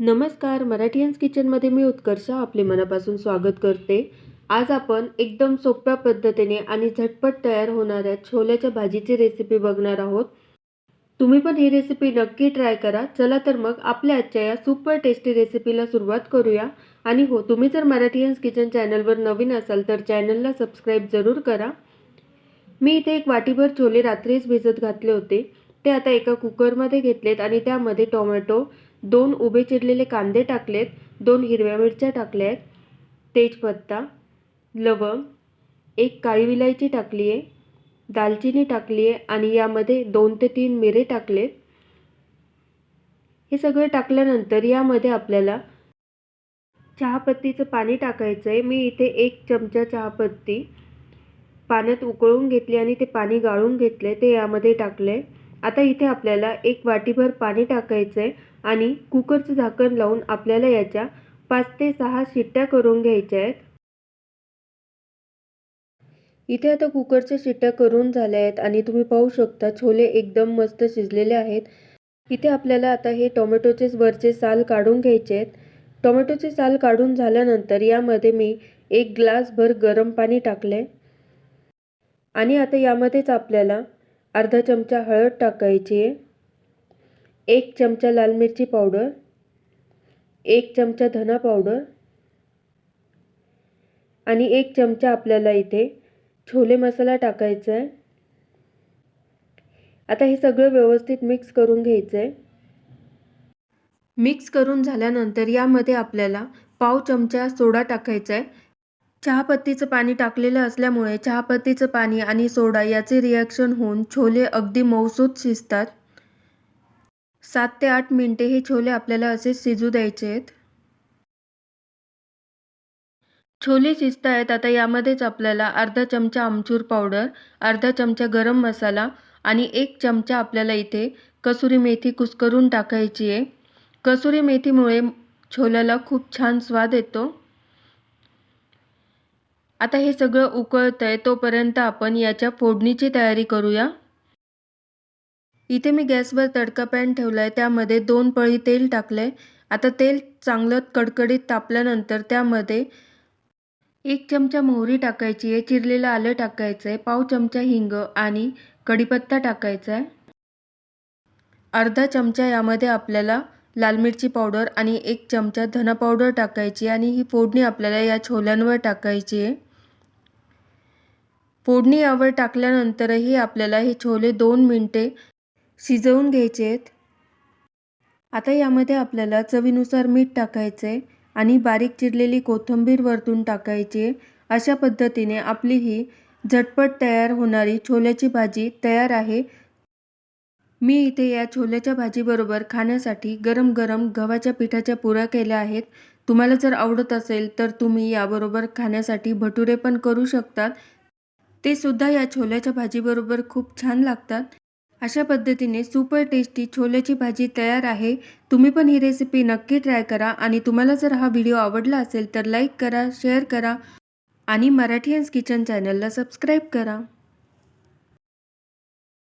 नमस्कार मराठीयन्स किचनमध्ये मी उत्कर्ष आपले मनापासून स्वागत करते. आज आपण एकदम सोप्या पद्धतीने आणि झटपट तयार होणाऱ्या छोल्याच्या भाजीची रेसिपी बघणार आहोत. तुम्ही पण ही रेसिपी नक्की ट्राय करा. चला तर मग आपल्या आजच्या या सुपर टेस्टी रेसिपीला सुरुवात करूया. आणि हो तुम्ही जर मराठीयन्स किचन चॅनलवर नवीन असाल तर चॅनलला सबस्क्राईब जरूर करा. मी इथे एक वाटीभर छोले रात्रीच भिजत घातले होते. ते आता एका कुकरमध्ये घेतलेत आणि त्यामध्ये टोमॅटो दोन उभे चिरलेले कांदे टाकलेत दोन हिरव्या मिरच्या टाकल्या आहेत तेजपत्ता लवंग एक काळी विलायची टाकली आहे दालचिनी टाकली आहे आणि यामध्ये दोन ते तीन मिरे टाकलेत. हे सगळं टाकल्यानंतर यामध्ये आपल्याला चहापत्तीचं पाणी टाकायचं आहे मी इथे एक चमचा चहापत्ती पाण्यात उकळून घेतली आणि ते पाणी गाळून घेतले ते यामध्ये टाकले आता इथे आपल्याला एक वाटीभर पाणी टाकायचं आहे आणि कुकरचं झाकण लावून आपल्याला याच्या पाच ते सहा शिट्ट्या करून घ्यायच्या आहेत. इथे आता कुकरच्या शिट्ट्या करून झाल्या आहेत आणि तुम्ही पाहू शकता छोले एकदम मस्त शिजलेले आहेत. इथे आपल्याला आता हे टोमॅटोचे वरचे साल काढून घ्यायचे आहेत. टोमॅटोचे साल काढून झाल्यानंतर यामध्ये मी एक ग्लासभर गरम पाणी टाकले आणि आता यामध्येच आपल्याला अर्धा चमचा हळद टाकायची आहे. एक चमचा लाल मिरची पावडर एक चमचा धना पावडर आणि एक चमचा आपल्याला इथे छोले मसाला टाकायचा आहे. आता हे सगळं व्यवस्थित मिक्स करून घ्यायचं आहे. मिक्स करून झाल्यानंतर यामध्ये आपल्याला पाव चमचा सोडा टाकायचा आहे. चहापत्तीचं पाणी टाकलेलं असल्यामुळे चहापत्तीचं पाणी आणि सोडा याचे रिॲक्शन होऊन छोले अगदी मऊसूत शिजतात. सात ते आठ मिनटे हे छोले आपल्याला असे शिजू द्यायचे आहेत छोले शिजत आहेत आता यामध्येच आपल्याला अर्धा चमचा आमचूर पावडर अर्धा चमचा गरम मसाला आणि एक चमचा आपल्याला इथे कसुरी मेथी कुस्करून टाकायची आहे. कसुरी मेथीमुळे छोल्याला खूप छान स्वाद येतो. आता हे सगळं उकळतं आहे तोपर्यंत आपण याच्या फोडणीची तयारी करूया. इथे मी गॅसवर तडका पॅन ठेवला आहे त्यामध्ये दोन पळी तेल टाकलं आहे आता तेल चांगलं कडकडीत तापल्यानंतर त्यामध्ये एक चमचा मोहरी टाकायची आहे चिरलेलं आलं टाकायचं आहे पाव चमचा हिंग आणि कढीपत्ता टाकायचा आहे अर्धा चमचा यामध्ये आपल्याला लाल मिरची पावडर आणि एक चमचा धना पावडर टाकायची आणि ही फोडणी आपल्याला या छोल्यांवर टाकायची आहे. फोडणी यावर टाकल्यानंतरही आपल्याला हे छोले दोन मिनटे शिजवून घ्यायचे आहेत आता यामध्ये आपल्याला चवीनुसार मीठ टाकायचे आणि बारीक चिरलेली कोथिंबीर वरतून टाकायची. अशा पद्धतीने आपली ही झटपट तयार होणारी छोल्याची भाजी तयार आहे. मी इथे या छोल्याच्या भाजीबरोबर खाण्यासाठी गरम गरम गव्हाच्या पिठाच्या पुऱ्या केल्या आहेत. तुम्हाला जर आवडत असेल तर तुम्ही याबरोबर खाण्यासाठी भटुरे पण करू शकतात. ते सुद्धा या छोल्याच्या भाजीबरोबर खूप छान लागतात. अशा पद्धतीने सुपर टेस्टी छोल्याची भाजी तयार आहे. तुम्ही पण ही रेसिपी नक्की ट्राय करा आणि तुम्हाला जर हा व्हिडिओ आवडला असेल तर लाईक करा शेअर करा आणि मराठी किचन चॅनलला सबस्क्राईब करा.